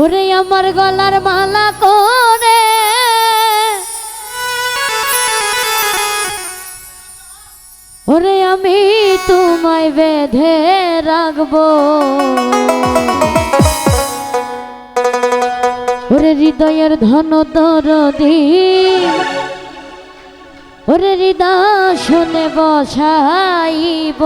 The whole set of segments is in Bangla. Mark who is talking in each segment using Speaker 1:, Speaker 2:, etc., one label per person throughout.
Speaker 1: ওরে আমার গলার মালা করে ওরে আমি তোমায় বেঁধে রাখব। ওরে হৃদয়ের ধন দরদি, ওরে হৃদয় শুনে বসাইব।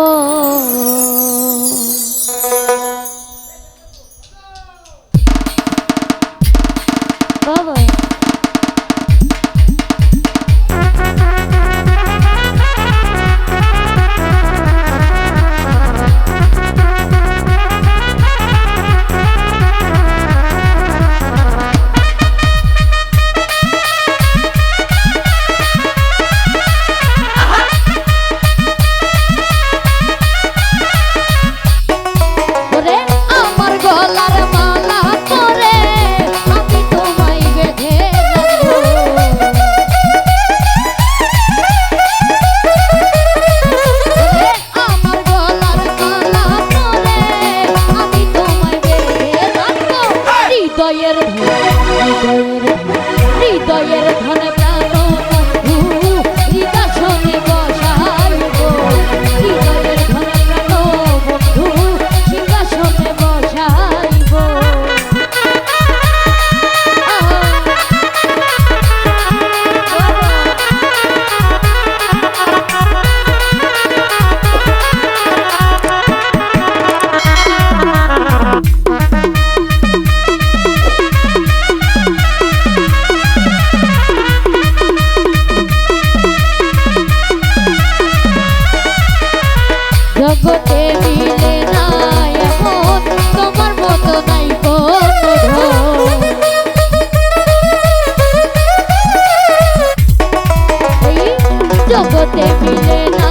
Speaker 1: হৃদয়ের হৃদয়ের ধন জগতে মিলে না এমন তোমার মতো নাই জগতে মিলে না